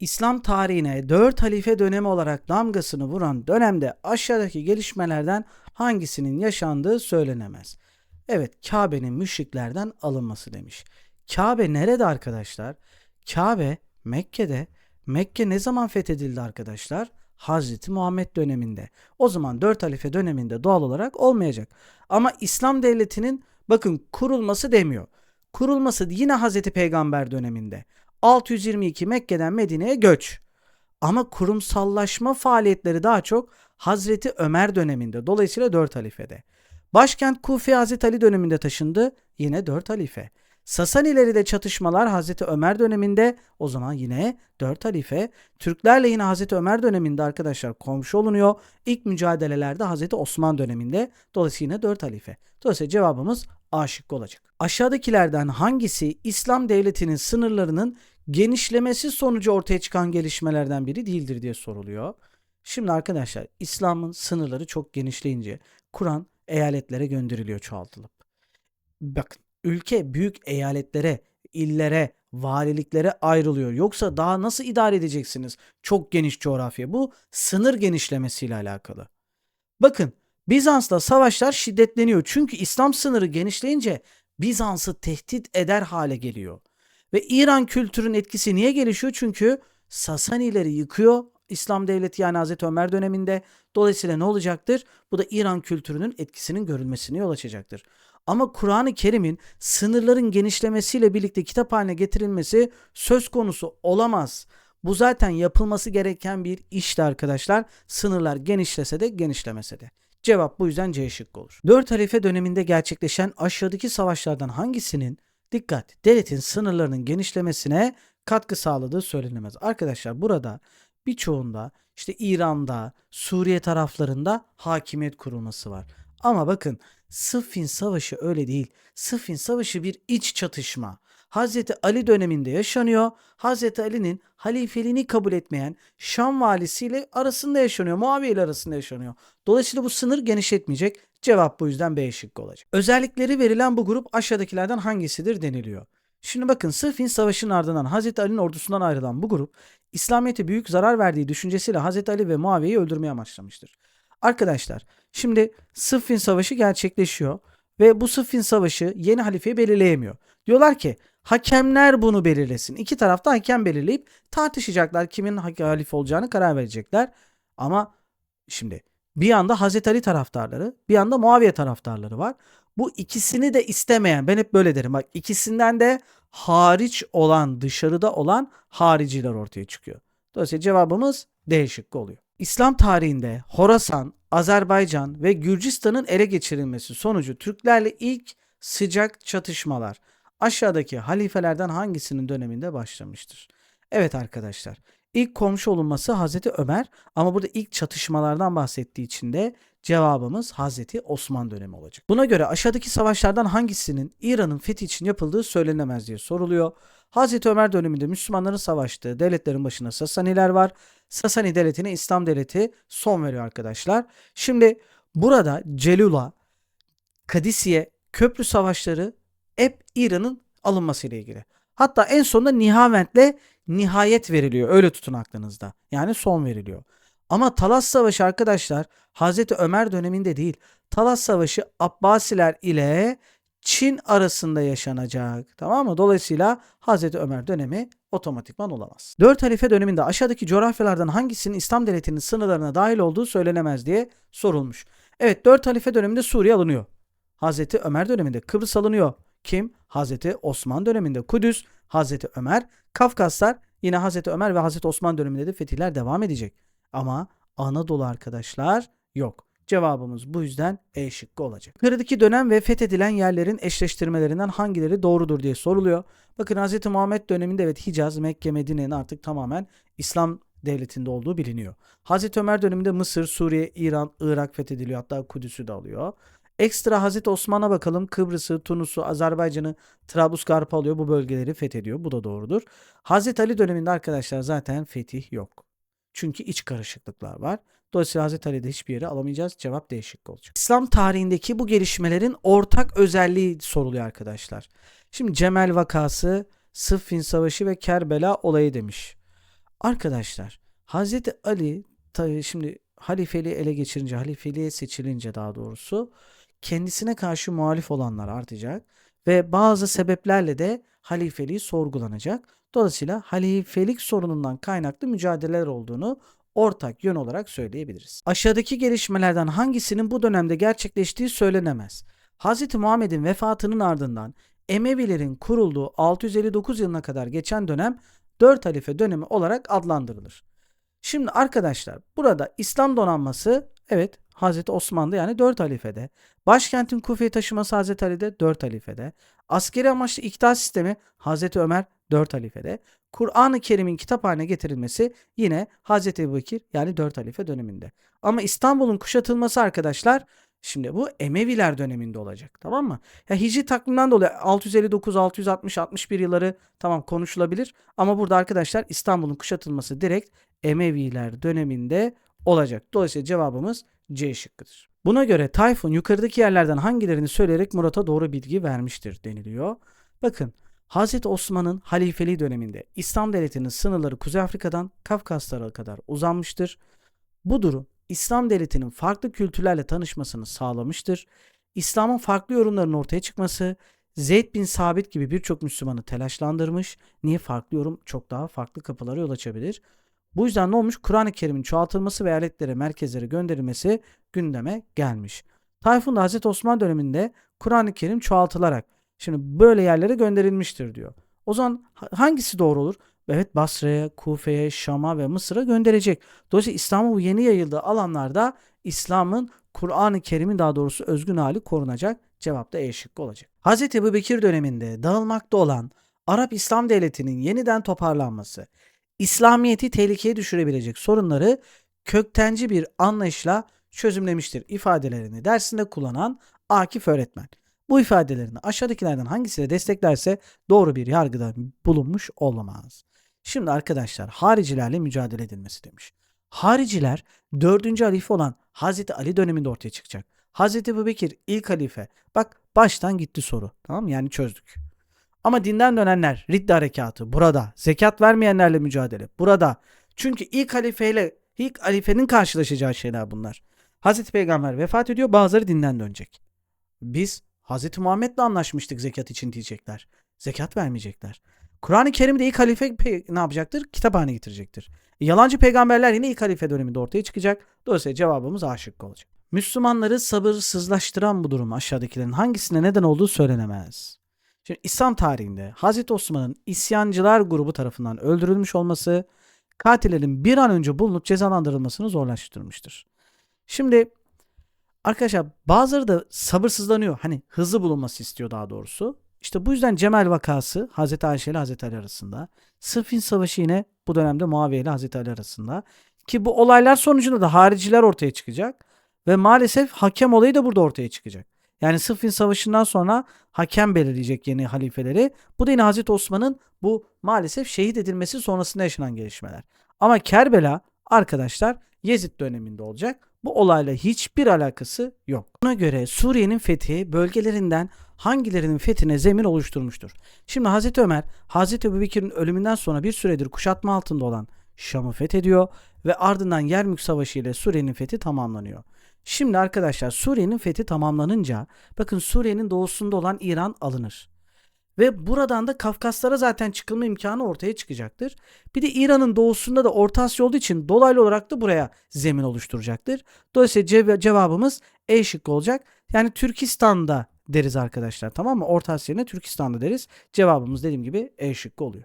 İslam tarihine 4 halife dönemi olarak damgasını vuran dönemde aşağıdaki gelişmelerden hangisinin yaşandığı söylenemez. Evet, Kabe'nin müşriklerden alınması demiş. Kabe nerede arkadaşlar? Kabe Mekke'de. Mekke ne zaman fethedildi arkadaşlar? Hazreti Muhammed döneminde. O zaman 4 halife döneminde doğal olarak olmayacak. Ama İslam devletinin bakın kurulması demiyor. Kurulması yine Hazreti Peygamber döneminde. 622 Mekke'den Medine'ye göç. Ama kurumsallaşma faaliyetleri daha çok Hazreti Ömer döneminde. Dolayısıyla 4 halifede. Başkent Kufi Hazreti Ali döneminde taşındı. Yine 4 halife. Sasanileri de çatışmalar Hazreti Ömer döneminde o zaman yine 4 halife. Türklerle yine Hazreti Ömer döneminde arkadaşlar komşu olunuyor. İlk mücadelelerde Hazreti Osman döneminde. Dolayısıyla yine 4 halife. Dolayısıyla cevabımız A şıkkı olacak. Aşağıdakilerden hangisi İslam devletinin sınırlarının genişlemesi sonucu ortaya çıkan gelişmelerden biri değildir diye soruluyor. Şimdi arkadaşlar İslam'ın sınırları çok genişleyince Kur'an eyaletlere gönderiliyor çoğaltılıp. Bakın ülke büyük eyaletlere, illere, valiliklere ayrılıyor. Yoksa daha nasıl idare edeceksiniz çok geniş coğrafya? Bu sınır genişlemesiyle alakalı. Bakın Bizans'la savaşlar şiddetleniyor. Çünkü İslam sınırı genişleyince Bizans'ı tehdit eder hale geliyor. Ve İran kültürün etkisi niye gelişiyor? Çünkü Sasanileri yıkıyor İslam devleti yani Hazreti Ömer döneminde. Dolayısıyla ne olacaktır? Bu da İran kültürünün etkisinin görülmesine yol açacaktır. Ama Kur'an-ı Kerim'in sınırların genişlemesiyle birlikte kitap haline getirilmesi söz konusu olamaz. Bu zaten yapılması gereken bir işti arkadaşlar. Sınırlar genişlese de genişlemese de. Cevap bu yüzden C şıkkı olur. 4 halife döneminde gerçekleşen aşağıdaki savaşlardan hangisinin dikkat devletin sınırlarının genişlemesine katkı sağladığı söylenemez. Arkadaşlar burada birçoğunda işte İran'da, Suriye taraflarında hakimiyet kurulması var. Ama bakın Sıffin Savaşı öyle değil. Sıffin Savaşı bir iç çatışma. Hazreti Ali döneminde yaşanıyor. Hazreti Ali'nin halifeliğini kabul etmeyen Şam valisiyle arasında yaşanıyor. Muaviye ile arasında yaşanıyor. Dolayısıyla bu sınır genişletmeyecek. Cevap bu yüzden B şıkkı olacak. Özellikleri verilen bu grup aşağıdakilerden hangisidir deniliyor. Şimdi bakın Sıffin Savaşı'nın ardından Hazreti Ali'nin ordusundan ayrılan bu grup İslamiyet'e büyük zarar verdiği düşüncesiyle Hazreti Ali ve Muaviye'yi öldürmeye amaçlamıştır. Arkadaşlar şimdi Sıffin Savaşı gerçekleşiyor ve bu Sıffin Savaşı yeni halifeyi belirleyemiyor. Diyorlar ki hakemler bunu belirlesin. İki tarafta hakem belirleyip tartışacaklar kimin halife olacağını karar verecekler. Ama şimdi bir yanda Hazreti Ali taraftarları bir yanda Muaviye taraftarları var. Bu ikisini de istemeyen ben hep böyle derim bak ikisinden de hariç olan dışarıda olan hariciler ortaya çıkıyor. Dolayısıyla cevabımız D şıkkı oluyor. İslam tarihinde Horasan, Azerbaycan ve Gürcistan'ın ele geçirilmesi sonucu Türklerle ilk sıcak çatışmalar aşağıdaki halifelerden hangisinin döneminde başlamıştır? Evet arkadaşlar ilk komşu olunması Hazreti Ömer ama burada ilk çatışmalardan bahsettiği için de cevabımız Hazreti Osman dönemi olacak. Buna göre aşağıdaki savaşlardan hangisinin İran'ın fethi için yapıldığı söylenemez diye soruluyor. Hazreti Ömer döneminde Müslümanların savaştığı devletlerin başında Sasaniler var. Sasani devletine İslam devleti son veriyor arkadaşlar. Şimdi burada Celula, Kadisiye, köprü savaşları hep İran'ın alınmasıyla ilgili. Hatta en sonunda Nihavent'le nihayet veriliyor. Öyle tutun aklınızda. Yani son veriliyor. Ama Talas Savaşı arkadaşlar Hazreti Ömer döneminde değil. Talas Savaşı Abbasiler ile Çin arasında yaşanacak. Tamam mı? Dolayısıyla Hazreti Ömer dönemi otomatikman olamaz. 4 halife döneminde aşağıdaki coğrafyalardan hangisinin İslam devletinin sınırlarına dahil olduğu söylenemez diye sorulmuş. Evet 4 halife döneminde Suriye alınıyor. Hazreti Ömer döneminde Kıbrıs alınıyor. Kim? Hazreti Osman döneminde Kudüs, Hazreti Ömer, Kafkaslar yine Hazreti Ömer ve Hazreti Osman döneminde de fetihler devam edecek. Ama Anadolu arkadaşlar yok. Cevabımız bu yüzden E şıkkı olacak. Yukarıdaki dönem ve fethedilen yerlerin eşleştirmelerinden hangileri doğrudur diye soruluyor. Bakın Hz. Muhammed döneminde evet Hicaz, Mekke, Medine'nin artık tamamen İslam devletinde olduğu biliniyor. Hz. Ömer döneminde Mısır, Suriye, İran, Irak fethediliyor. Hatta Kudüs'ü de alıyor. Ekstra Hazreti Osman'a bakalım. Kıbrıs'ı, Tunus'u, Azerbaycan'ı, Trablusgarp'ı alıyor. Bu bölgeleri fethediyor. Bu da doğrudur. Hazreti Ali döneminde arkadaşlar zaten fetih yok. Çünkü iç karışıklıklar var. Dolayısıyla Hazreti Ali'de hiçbir yere alamayacağız. Cevap değişik olacak. İslam tarihindeki bu gelişmelerin ortak özelliği soruluyor arkadaşlar. Şimdi Cemel vakası, Sıffin Savaşı ve Kerbela olayı demiş. Arkadaşlar Hazreti Ali şimdi halifeliği ele geçirince, halifeliğe seçilince daha doğrusu kendisine karşı muhalif olanlar artacak ve bazı sebeplerle de halifeliği sorgulanacak. Dolayısıyla halifelik sorunundan kaynaklı mücadeleler olduğunu ortak yön olarak söyleyebiliriz. Aşağıdaki gelişmelerden hangisinin bu dönemde gerçekleştiği söylenemez. Hz. Muhammed'in vefatının ardından Emevilerin kurulduğu 659 yılına kadar geçen dönem 4 halife dönemi olarak adlandırılır. Şimdi arkadaşlar burada İslam donanması evet Hazreti Osman'da yani 4 halifede. Başkentin Kufe'yi taşıması Hazreti Ali'de 4 halifede. Askeri amaçlı iktidar sistemi Hazreti Ömer 4 halifede. Kur'an-ı Kerim'in kitap haline getirilmesi yine Hazreti Ebubekir yani 4 halife döneminde. Ama İstanbul'un kuşatılması arkadaşlar şimdi bu Emeviler döneminde olacak. Tamam mı? Ya Hicri takvimden dolayı 659, 660, 61 yılları tamam konuşulabilir. Ama burada arkadaşlar İstanbul'un kuşatılması direkt Emeviler döneminde olacak. Dolayısıyla cevabımız C şıkkıdır. Buna göre Tayfun yukarıdaki yerlerden hangilerini söyleyerek Murat'a doğru bilgi vermiştir deniliyor. Bakın Hazreti Osman'ın halifeliği döneminde İslam devletinin sınırları Kuzey Afrika'dan Kafkaslara kadar uzanmıştır. Bu durum İslam devletinin farklı kültürlerle tanışmasını sağlamıştır. İslam'ın farklı yorumlarının ortaya çıkması Zeyd bin Sabit gibi birçok Müslümanı telaşlandırmış. Niye farklı yorum çok daha farklı kapılara yol açabilir. Bu yüzden ne olmuş? Kur'an-ı Kerim'in çoğaltılması ve eyaletlere, merkezlere gönderilmesi gündeme gelmiş. Tayfun da Hazreti Osman döneminde Kur'an-ı Kerim çoğaltılarak şimdi böyle yerlere gönderilmiştir diyor. O zaman hangisi doğru olur? Evet Basra'ya, Kufe'ye, Şam'a ve Mısır'a gönderecek. Dolayısıyla İslam'ın bu yeni yayıldığı alanlarda İslam'ın Kur'an-ı Kerim'in daha doğrusu özgün hali korunacak. Cevap da E olacak. Hz. Ebu Bekir döneminde dağılmakta olan Arap İslam Devleti'nin yeniden toparlanması, İslamiyet'i tehlikeye düşürebilecek sorunları köktenci bir anlayışla çözümlemiştir ifadelerini dersinde kullanan Akif öğretmen. Bu ifadelerini aşağıdakilerden hangisiyle desteklerse doğru bir yargıda bulunmuş olamaz. Şimdi arkadaşlar haricilerle mücadele edilmesi demiş. Hariciler 4. halife olan Hazreti Ali döneminde ortaya çıkacak. Hazreti Ebu Bekir ilk halife. Bak baştan gitti soru. Tamam mı? Yani çözdük. Ama dinden dönenler, riddi harekatı burada. Zekat vermeyenlerle mücadele burada. Çünkü ilk halifeyle, ilk halifenin karşılaşacağı şeyler bunlar. Hazreti Peygamber vefat ediyor, bazıları dinden dönecek. Biz Hazreti Muhammed'le anlaşmıştık zekat için diyecekler. Zekat vermeyecekler. Kur'an-ı Kerim'de ilk halife ne yapacaktır? Kitap getirecektir. E, yalancı peygamberler yine ilk halife döneminde ortaya çıkacak. Dolayısıyla cevabımız A şıkkı olacak. Müslümanları sabırsızlaştıran bu durum aşağıdakilerin hangisine neden olduğu söylenemez. Şimdi İslam tarihinde Hazreti Osman'ın isyancılar grubu tarafından öldürülmüş olması katillerin bir an önce bulunup cezalandırılmasını zorlaştırmıştır. Şimdi arkadaşlar bazıları da sabırsızlanıyor. Hani hızlı bulunması istiyor daha doğrusu. İşte bu yüzden Cemal vakası Hazreti Ayşe ile Hazreti Ali arasında. Sıffin Savaşı yine bu dönemde Muaviye ile Hazreti Ali arasında. Ki bu olaylar sonucunda da hariciler ortaya çıkacak. Ve maalesef hakem olayı da burada ortaya çıkacak. Yani Sıffin Savaşı'ndan sonra hakem belirleyecek yeni halifeleri. Bu da yine Hazreti Osman'ın bu maalesef şehit edilmesi sonrasında yaşanan gelişmeler. Ama Kerbela arkadaşlar Yezid döneminde olacak. Bu olayla hiçbir alakası yok. Buna göre Suriye'nin fethi bölgelerinden hangilerinin fethine zemin oluşturmuştur? Şimdi Hazreti Ömer, Hazreti Ebubekir'in ölümünden sonra bir süredir kuşatma altında olan Şam'ı fethediyor ve ardından Yermük Savaşı ile Suriye'nin fethi tamamlanıyor. Şimdi arkadaşlar Suriye'nin fethi tamamlanınca bakın Suriye'nin doğusunda olan İran alınır. Ve buradan da Kafkaslara zaten çıkılma imkanı ortaya çıkacaktır. Bir de İran'ın doğusunda da Orta Asya olduğu için dolaylı olarak da buraya zemin oluşturacaktır. Dolayısıyla cev- cevabımız E şıkkı olacak. Yani Türkistan'da deriz arkadaşlar tamam mı? Orta Asya'ya Türkistan'da deriz. Cevabımız dediğim gibi E şıkkı oluyor.